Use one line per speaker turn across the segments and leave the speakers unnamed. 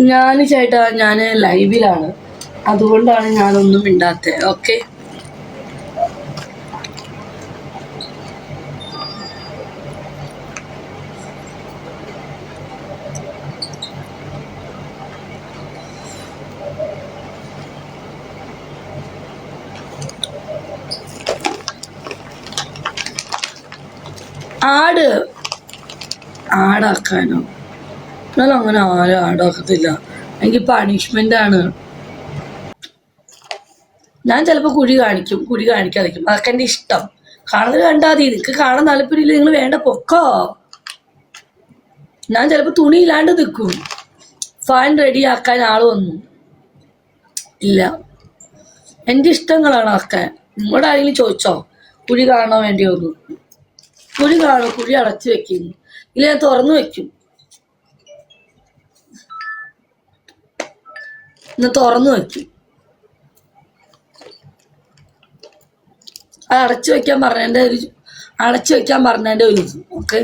ഞാൻ ചേട്ടാ ഞാൻ ലൈവിലാണ്. അതുകൊണ്ടാണ് ഞാനൊന്നും മിണ്ടാത്തത് ഓക്കെ? ആട്. ആടാക്കാനോ. എന്നാൽ അങ്ങനെ ആരും ആടാക്കത്തില്ല എനിക്ക് പണിഷ്മെന്റ് ആണ്. ഞാൻ ചിലപ്പോൾ കുഴി കാണിക്കും കുഴി കാണിക്കാതിരിക്കും. അതൊക്കെ എന്റെ ഇഷ്ടം. കാണുന്നത് കണ്ടാൽ മതി. നിനക്ക് കാണാൻ താല്പര്യമില്ല നിങ്ങൾ വേണ്ട പൊക്കോ. ഞാൻ ചിലപ്പോൾ തുണി ഇല്ലാണ്ട് നിൽക്കും. ഫാൻ റെഡി ആക്കാൻ ആൾ വന്നു. ഇല്ല. എന്റെ ഇഷ്ടങ്ങളാണ് അതൊക്കെ. നിങ്ങളുടെ ആരെങ്കിലും ചോദിച്ചോ? കുഴി കാണാൻ വേണ്ടി വന്നു കുഴി കാണും കുഴി അടച്ചു വെക്കുന്നു ഇല്ല ഞാൻ തുറന്നു വെക്കും. ഇന്ന് തുറന്നു വെക്കും. അത് അടച്ചു വെക്കാൻ പറഞ്ഞതിന്റെ ഒരു അടച്ചു വെക്കാൻ പറഞ്ഞതിന്റെ ഒരു ഓക്കെ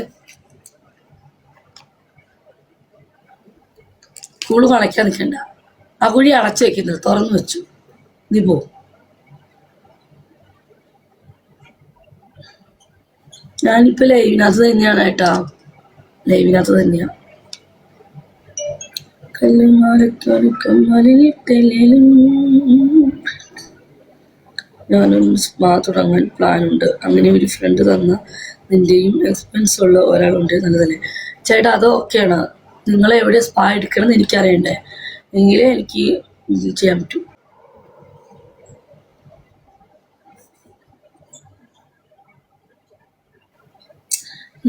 കൂൾ കണക്കാൻ നിൽക്കണ്ട. ആ കുഴി അടച്ചു വെക്കുന്നത് തുറന്നു വെച്ചു. നീ പോ. ഞാനിപ്പോ ലൈവിനകത്ത് തന്നെയാണ് കേട്ടോ. ലൈവിനകത്ത് തന്നെയാ. കല്ലുമാലക്കാരി കമ്മലിട്ടലും ഞാനൊരു സ്പാ തുടങ്ങാൻ പ്ലാനുണ്ട്. അങ്ങനെ ഒരു ഫ്രണ്ട് തന്ന നിന്റെയും എക്സ്പെൻസ് ഉള്ള ഒരാളുണ്ട് നല്ലതല്ലേ ചേട്ടാ അതൊക്കെയാണ് നിങ്ങൾ എവിടെ സ്പാ എടുക്കണം എന്ന് എനിക്കറിയണ്ടേ? എങ്കിലേ എനിക്ക് ഇത് ചെയ്യാൻ പറ്റൂ.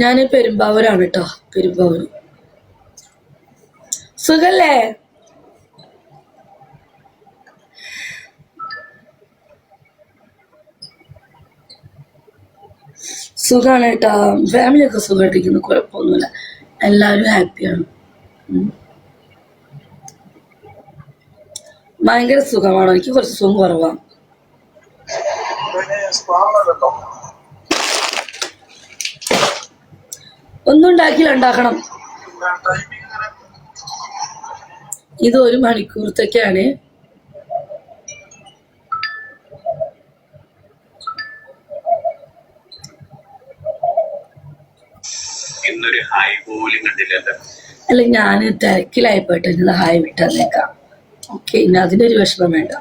ഞാൻ പെരുമ്പാവൂരാണ് കേട്ടോ പെരുമ്പാവൂർ സുഖല്ലേ? സുഖാണ് കേട്ടാ. ഫാമിലിയൊക്കെ സുഖമായിട്ടിരിക്കുന്നു കുഴപ്പമൊന്നുമില്ല. എല്ലാവരും ഹാപ്പിയാണ്. ഭയങ്കര സുഖമാണ്? എനിക്ക് കുറച്ച് സുഖം കുറവാണ് ഒന്നും ഉണ്ടാക്കിയില്ല ഉണ്ടാക്കണം. ഇത് ഒരു മണിക്കൂറത്തേക്കാണ്
ഇന്നൊരു ഹായ് പോലും കണ്ടില്ലല്ലോ
അല്ല ഞാൻ തിരക്കിലായി പോയിട്ട് ഹായ് വിട്ടേക്കാം ഓക്കെ ഇനി അതിന്റെ ഒരു വിഷമം വേണ്ട.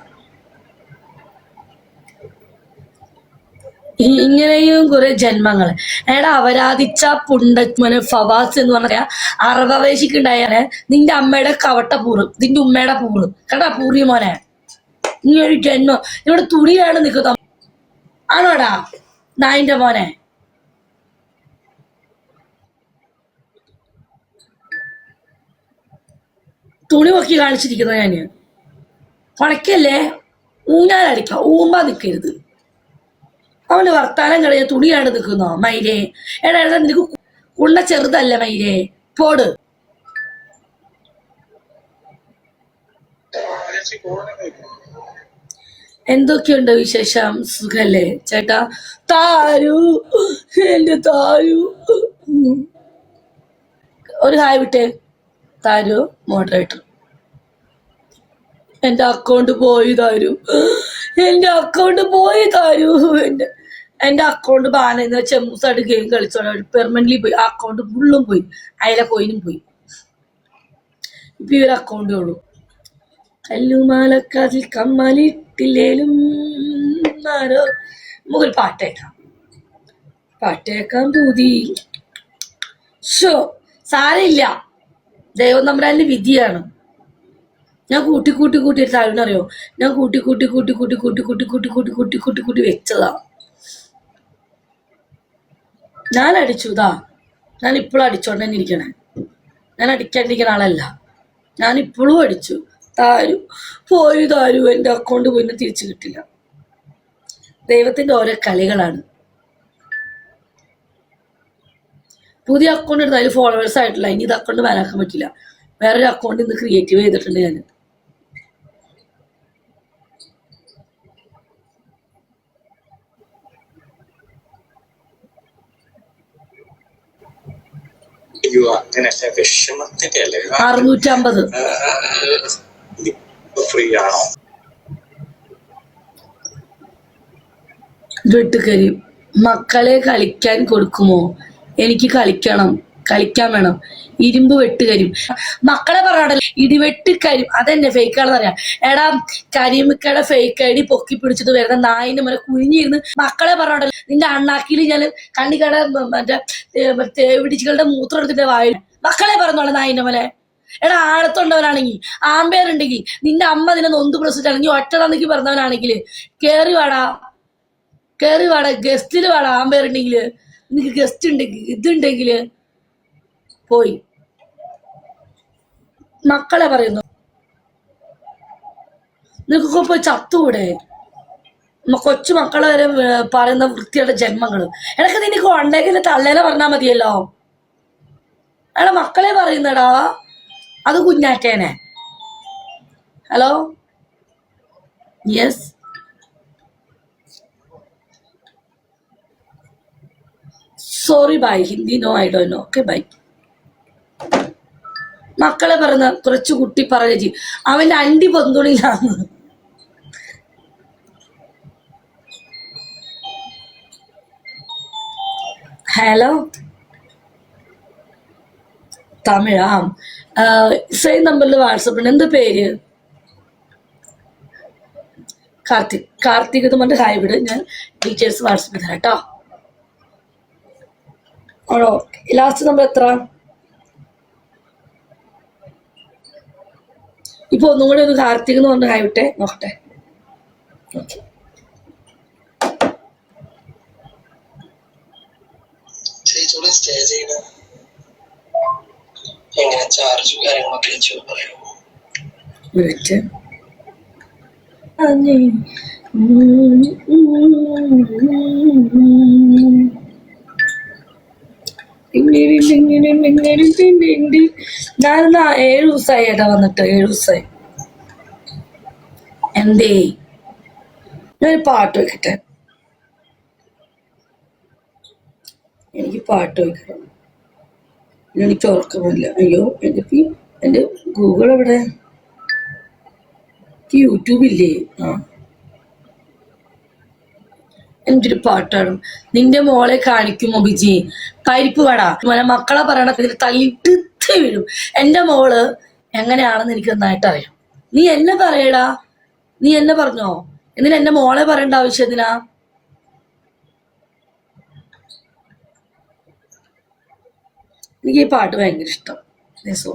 ഇങ്ങനെയും കുറെ ജന്മങ്ങൾ എടാ അവരാധിച്ച പുണ്ടമന് ഫവാസ് എന്ന് പറഞ്ഞ അറവവേശിക്കുണ്ടായാലേ നിന്റെ അമ്മയുടെ കവട്ട പൂറ് നിന്റെ ഉമ്മയുടെ പൂറ്. കേട്ടാ പൂറി മോനെ? നീ ഒരു ജന്മം. ഇവിടെ തുണിയാണ് നിൽക്കുന്ന ആണോടാ? നായിന്റെ മോനെ. തുണി പൊക്കി കാണിച്ചിരിക്കുന്ന ഞാൻ. പണക്കല്ലേ ഊഞ്ഞാലടിക്കാം. ഊമ്പാ നിൽക്കരുത് അവന് വർത്താനം കളയ തുണിയാണ് നിൽക്കുന്നോ? മൈരേ എടാ എടാ നിനക്ക് കുള്ള ചെറുതല്ല മൈരേ പോട്. എന്തൊക്കെയുണ്ട് വിശേഷം? സുഖല്ലേ? ചേട്ടാ താരു. എന്റെ താരു. ഒരു ഹായ് വിട്ടേ. താരു മോഡറേറ്റർ എന്റെ അക്കൗണ്ട് പോയി താരു. എന്റെ അക്കൗണ്ട് പോയി തരൂ. എന്റെ എന്റെ അക്കൗണ്ട് വെച്ചാൽ ചെമ്മൂസായിട്ട് ഗെയിം കളിച്ചോണ്ട് പെർമനന്റ് പോയി. ആ അക്കൗണ്ട് ഫുള്ളും പോയി. അയല കോയിനും പോയി. ഇപ്പൊ ഒരു അക്കൗണ്ടേ ഉള്ളൂ. കല്ലുമാലക്കാതിൽ കമ്മലിട്ടില്ലേലും ആരോ നമുക്കൊരു പാട്ടേക്കാം. പാട്ടേക്കാൻ പൂതി. ഷോ സാരമില്ല. ദൈവം തമ്പുരാന്റെ വിധിയാണ്. ഞാൻ കൂട്ടി കൂട്ടി കൂട്ടി അറിയോ ഞാൻ കൂട്ടി കൂട്ടി കൂട്ടി കൂട്ടി കൂട്ടി കൂട്ടി കൂട്ടി കൂട്ടി കൂട്ടി കൂട്ടി കൂട്ടി വെച്ചതാ ഞാൻ അടിച്ചു ഇതാ ഞാൻ ഇപ്പോഴും അടിച്ചോണ്ട് തന്നെ ഇരിക്കണേ ഞാൻ അടിക്കാണ്ടിരിക്കുന്ന ആളല്ല ഞാൻ ഇപ്പോഴും അടിച്ചു താരു പോയി താരു എന്റെ അക്കൗണ്ട് പോയി തിരിച്ചു കിട്ടില്ല ദൈവത്തിന്റെ ഓരോ കളികളാണ് പുതിയ അക്കൗണ്ട് എടുത്താലും ഫോളോവേഴ്സ് ആയിട്ടില്ല ഇനി ഇത് അക്കൗണ്ട് വരാക്കാൻ പറ്റില്ല വേറൊരു അക്കൗണ്ട് ഇന്ന് ക്രിയേറ്റീവ് ചെയ്തിട്ടുണ്ട് ഞാൻ
അയ്യോ അങ്ങനെ വിഷമത്തിന്റെ അല്ലേ?
അറുന്നൂറ്റമ്പത്
ഫ്രീ ആണോ?
വെട്ടുകരി മക്കളെ കളിക്കാൻ കൊടുക്കുമോ? എനിക്ക് കളിക്കണം. കളിക്കാൻ വേണം. ഇരുമ്പ് വെട്ടുകരും മക്കളെ പറഞ്ഞാടല്ലോ ഇടിവെട്ട് കരും അതെന്നെ ഫേക്ക് ആണെന്ന് അറിയാം. എടാ കരിമിക്കയുടെ ഫേക്ക് ഡി പൊക്കി പിടിച്ചിട്ട് വരുന്ന നായിന്റെ മുന്നെ കുഞ്ഞിരുന്ന് മക്കളെ പറഞ്ഞാടല്ലോ നിന്റെ അണ്ണാക്കിയിൽ ഞാൻ കണ്ണിക്കട മറ്റേ തേവിടിച്ചുകളുടെ മൂത്രം എടുത്തിട്ട് വായി മക്കളെ പറഞ്ഞോളെ നായിന്റെ മലെ എടാ ആഴത്തുണ്ടവനാണെങ്കിൽ ആമ്പേറുണ്ടെങ്കിൽ നിന്റെ അമ്മ നിന്നെ നൊന്ത് പ്രസിച്ചാണെങ്കിൽ ഒറ്റടാന്നെങ്കിൽ പറഞ്ഞവനാണെങ്കിൽ കേറി വാടാ. കേറി വാടാ. ഗസ്റ്റിൽ വാടാ ആമ്പേറുണ്ടെങ്കിൽ നിനക്ക് ഗസ്റ്റ് ഉണ്ടെങ്കിൽ ഇതുണ്ടെങ്കിൽ പോയി. മക്കളെ പറയുന്നു നിങ്ങൾക്ക് പോയി ചത്തുകൂടെ? കൊച്ചു മക്കളെ വരെ പറയുന്ന വൃത്തിയുടെ ജന്മങ്ങൾ. എനക്ക് നിനക്ക് ഉണ്ടെങ്കിൽ തള്ളേനെ പറഞ്ഞാൽ മതിയല്ലോ. അയാളെ മക്കളെ പറയുന്നടാ അത് കുഞ്ഞാറ്റേനെ. Hello? Yes. Sorry bye. Hindi no I Dr no. Okay bye. മക്കളെ പറഞ്ഞ കുറച്ച് കുട്ടി പറയുക ചെയ്യും. അവന്റെ അണ്ടി പൊന്തുണിയിലാണ് ഹലോ? തമിഴാ? സെയിം നമ്പറിൽ വാട്സപ്പ് ഉണ്ട്. എന്താ പേര്? കാർത്തിക് കാർത്തിക് എന്ന് പറഞ്ഞ ഹായ് ഞാൻ ടീച്ചേഴ്സ് വാട്സപ്പ് തരാം കേട്ടോ. ആണോ? ലാസ്റ്റ് നമ്പർ എത്ര? ഇപ്പൊ ഒന്നും കൂടി ഒന്ന് കാർത്തിക് എന്ന് പറഞ്ഞ ആയിട്ടെ നോക്കട്ടെ. ഓക്കെ.
ചേച്ചിയോട് സ്റ്റേ ചെയ്യണം എങ്ങനെ ചാർജും കാര്യങ്ങളൊക്കെ ചേച്ചി പറയാമോ
വിളിച്ച്. ഞാൻ ഏഴു ദിവസമായി ഏട്ടാ വന്നിട്ട് ഏഴു ദിവസമായി എന്തേ ഞാൻ പാട്ട് വെക്കട്ടെ എനിക്ക് പാട്ട് വെക്കണം എനിക്ക് ഓർക്കുന്നില്ല അയ്യോ എന്റെ എന്റെ ഗൂഗിൾ എവിടെ യൂട്യൂബില്ലേ ആ എന്തൊരു പാട്ടാണ്. നിന്റെ മോളെ കാണിക്കുമോ ബിജി? പരിപ്പ് വട മക്കളെ പറയണ തല്ലിട്ട് വീഴും. എന്റെ മോൾ എങ്ങനെയാണെന്ന് എനിക്ക് നന്നായിട്ട് അറിയാം. നീ എന്നെ പറയടാ. നീ എന്നെ പറഞ്ഞോ? എന്തിനാ എന്റെ മോളെ പറയേണ്ട ആവശ്യം എന്തിനാ? എനിക്ക് ഈ പാട്ട് ഭയങ്കര ഇഷ്ടം. സോ